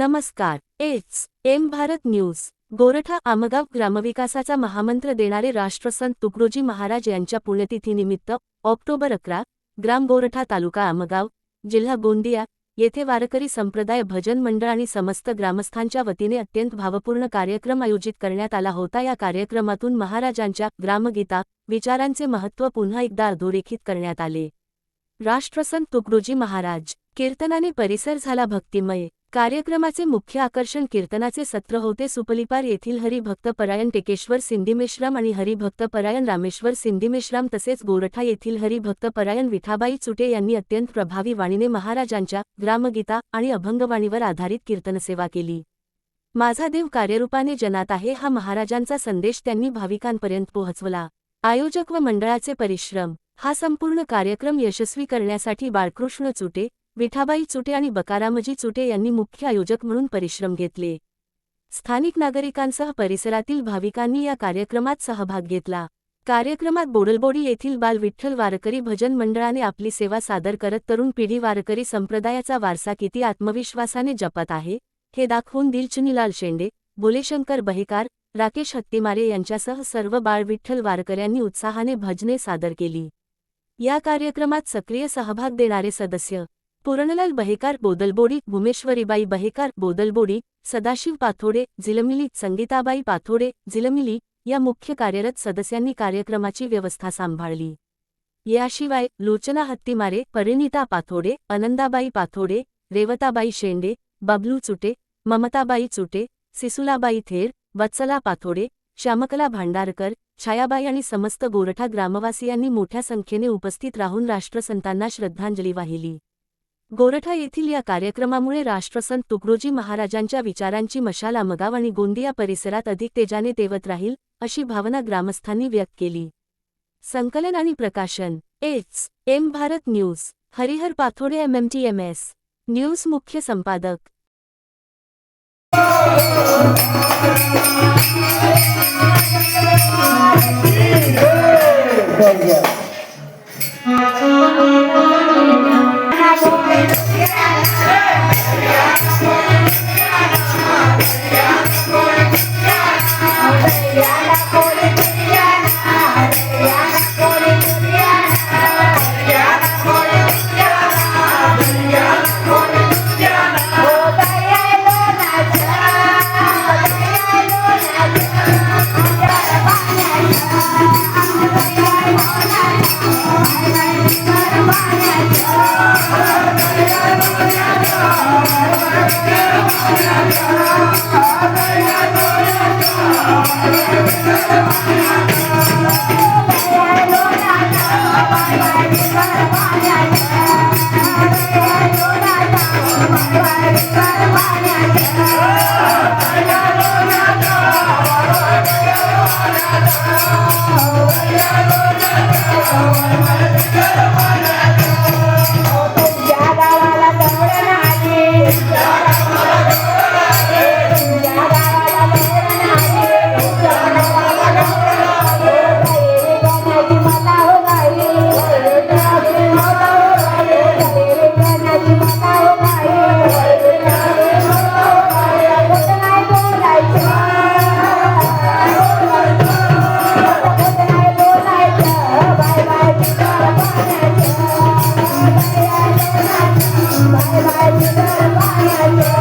नमस्कार. H. M. Bharat news. Gortha Amgaon ग्रामविकासाचा महामंत्र देणारे राष्ट्रसंत तुकडोजी महाराज यांच्या पुण्यतिथीनिमित्त ऑक्टोबर अकरा ग्राम गोरठा तालुका आमगाव जिल्हा गोंदिया येथे वारकरी संप्रदाय भजन मंडळ आणि समस्त ग्रामस्थांच्या वतीने अत्यंत भावपूर्ण कार्यक्रम आयोजित करण्यात आला होता. या कार्यक्रमातून महाराजांच्या ग्रामगीता विचारांचे महत्त्व पुन्हा एकदा अधोरेखित करण्यात आले. राष्ट्रसंत तुकडोजी महाराज कीर्तनाने परिसर झाला भक्तिमय. कार्यक्रमाचे मुख्य आकर्षण कीर्तनाचे सत्र होते सुपलिपार येथील हरिभक्तपरायण टेकेश्वर सिंधीमेश्राम आणि हरिभक्तपरायण रामेश्वर सिंधीमेश्राम तसेच गोरठा येथील हरिभक्तपरायण विठाबाई चुटे यांनी अत्यंत प्रभावी वाणीने महाराजांच्या ग्रामगीता आणि अभंगवाणीवर आधारित कीर्तनसेवा केली. माझा देव कार्यरूपाने जनात आहे हा महाराजांचा संदेश त्यांनी भाविकांपर्यंत पोहोचवला. आयोजक व मंडळाचे परिश्रम हा संपूर्ण कार्यक्रम यशस्वी करण्यासाठी बाळकृष्ण चुटे विठाबाई चुटे आणि बकारामजी चुटे यांनी मुख्य आयोजक म्हणून परिश्रम घेतले. स्थानिक नागरिकांसह परिसरातील भाविकांनी या कार्यक्रमात सहभाग घेतला. कार्यक्रमात बोडलबोडी येथील बाल विठ्ठल वारकरी भजन मंडळाने आपली सेवा सादर करत तरुण पिढी वारकरी संप्रदायाचा वारसा किती आत्मविश्वासाने जपत आहे हे दाखवून दिलचुनीलाल शेंडे भोलेशंकर बहेकार राकेश हत्तीमारे यांच्यासह सर्व बाळ विठ्ठल वारकऱ्यांनी उत्साहाने भजने सादर केली. या कार्यक्रमात सक्रिय सहभाग देणारे सदस्य पूर्णलाल बहेकार बोदलबोडी भूमेश्वरीबाई बहेकार बोदलबोडी सदाशिव पाथोडे झिलमिली संगीताबाई पाथोडे झिलमिली या मुख्य कार्यरत सदस्यांनी कार्यक्रमाची व्यवस्था सांभाळली. याशिवाय लोचना हत्तीमारे परिणिता पाथोडे आनंदाबाई पाथोडे रेवताबाई शेंडे बबलू चुटे ममताबाई चुटे सिसुलाबाई थेर वत्सला पाथोडे श्यामकला भांडारकर छायाबाई आणि समस्त गोरठा ग्रामवासियांनी मोठ्या संख्येने उपस्थित राहून राष्ट्रसंतांना श्रद्धांजली वाहिली. गोरठा येथील या कार्यक्रमामुळे राष्ट्रसंत तुकडोजी महाराजांच्या विचारांची मशाल मगाव आणि गोंदिया परिसरात अधिक तेजाने तेवत राहील अशी भावना ग्रामस्थांनी व्यक्त केली. संकलन आणि प्रकाशन H. M. Bharat news Harihar Pathode MMTMS news मुख्य संपादक. तुझ्या बाय बाय तुझ्या पाण्याचं